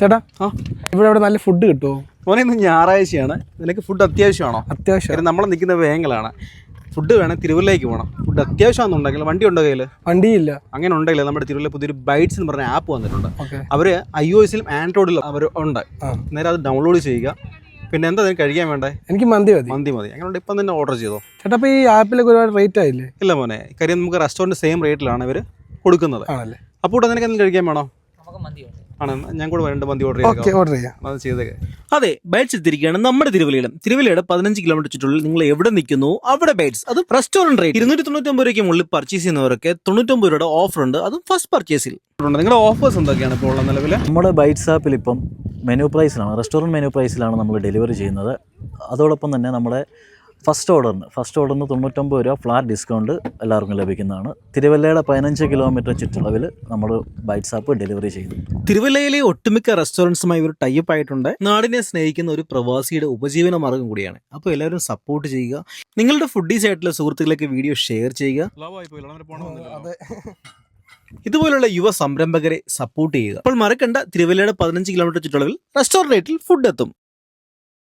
ചേട്ടാ ആ. ഇവിടെ അവിടെ നല്ല ഫുഡ് കിട്ടുമോ മോനെ ഇന്ന് ഞായറാഴ്ചയാണ്. നിനക്ക് ഫുഡ് അത്യാവശ്യമാണോ? അത്യാവശ്യം. നമ്മൾ നിൽക്കുന്ന വേങ്ങലാണ്. ഫുഡ് വേണം തിരുവല്ലയ്ക്ക് പോകണം ഫുഡ് അത്യാവശ്യമാണെന്നുണ്ടെങ്കിൽ വണ്ടി ഉണ്ടോ കയ്യിൽ വണ്ടിയില്ല. അങ്ങനെ ഉണ്ടെങ്കിൽ നമ്മുടെ തിരുവല്ല പുതിയൊരു ബൈറ്റ്സ് എന്ന് പറഞ്ഞ ആപ്പ് വന്നിട്ടുണ്ട്. അവർ അവർ ഐ ഒ എസിലും ആൻഡ്രോയിഡിലും അവർ ഉണ്ട്. നേരെ അത് ഡൗൺലോഡ് ചെയ്യുക. പിന്നെ എന്താ അതിന് കഴിക്കാൻ വേണ്ടേ? എനിക്ക് മന്തി മതി. മന്തി മതി. അങ്ങനെ ഇപ്പം തന്നെ ഓർഡർ ചെയ്തോ? ചേട്ടാ അപ്പോൾ ഈ ആപ്പിലൊക്കെ ഒരുപാട് റേറ്റ് ആയില്ലേ? ഇല്ല മോനെ. കാര്യം നമുക്ക് റെസ്റ്റോറന്റ് സെയിം റേറ്റിലാണ് ഇവർ കൊടുക്കുന്നത്. ആണല്ലേ? അപ്പോൾ നിനക്ക് എന്തെങ്കിലും കഴിക്കാൻ വേണോ? നമുക്ക് മന്തിയുണ്ട് ആണ്. ഞാൻ കൂടെ രണ്ട് മന്തി ഓർഡർ ഓക്കെ ഓർഡർ ചെയ്യാം. അത് ചെയ്തേക്കെ. അതെ ബൈറ്റ്സ് എത്തിയിരിക്കുകയാണ് നമ്മുടെ തിരുവല്ലയിലും. തിരുവല്ലയുടെ പതിനഞ്ച് കിലോമീറ്റർ ചുറ്റുള്ളിൽ നിങ്ങൾ എവിടെ നിൽക്കുന്നു അവിടെ ബൈറ്റ്സ് അത് റെസ്റ്റോറന്റ് റേറ്റ് ഇരുന്നൂറ്റി തൊണ്ണൂറ്റൊമ്പത് രൂപയ്ക്ക് മുകളിൽ പർച്ചേസ് ചെയ്യുന്നവർക്ക് തൊണ്ണൂറ്റൊമ്പത് രൂപയുടെ ഓഫർ ഉണ്ട്. അതും ഫസ്റ്റ് പർച്ചേസിൽ നിങ്ങളുടെ ഓഫേഴ്സ് എന്തൊക്കെയാണ് ഇപ്പോൾ ഉള്ള നിലവിൽ നമ്മുടെ ബൈറ്റ്സ് ആപ്പിൽ ഇപ്പം മെനു പ്രൈസിലാണ് റെസ്റ്റോറന്റ് മെനു പ്രൈസിലാണ് നമ്മൾ ഡെലിവറി ചെയ്യുന്നത്. അതോടൊപ്പം തന്നെ നമ്മുടെ ഫസ്റ്റ് ഓർഡറിന് ഫസ്റ്റ് ഓർഡറിന് തൊണ്ണൂറ്റൊമ്പത് രൂപ ഫ്ലാറ്റ് ഡിസ്കൗണ്ട് എല്ലാവർക്കും ലഭിക്കുന്നതാണ്. തിരുവല്ലയുടെ പതിനഞ്ച് കിലോമീറ്റർ ചുറ്റളവിൽ നമ്മൾ ബൈറ്റ്സ് ആപ്പ് ഡെലിവറി ചെയ്തു തിരുവല്ലയിലെ ഒട്ടുമിക്ക റെസ്റ്റോറൻസുമായി ഒരു ടൈപ്പ് ആയിട്ടുണ്ട്. നാടിനെ സ്നേഹിക്കുന്ന ഒരു പ്രവാസിയുടെ ഉപജീവന മാർഗം കൂടിയാണ്. അപ്പോൾ എല്ലാവരും സപ്പോർട്ട് ചെയ്യുക. നിങ്ങളുടെ ഫുഡീസ് ആയിട്ടുള്ള സുഹൃത്തുക്കളിലേക്ക് വീഡിയോ ഷെയർ ചെയ്യുക. ഇതുപോലുള്ള യുവ സംരംഭകരെ സപ്പോർട്ട് ചെയ്യുക. അപ്പോൾ മറക്കണ്ട തിരുവല്ലയുടെ പതിനഞ്ച് കിലോമീറ്റർ ചുറ്റളവിൽ റെസ്റ്റോറന്റ് ഫുഡ് എത്തും.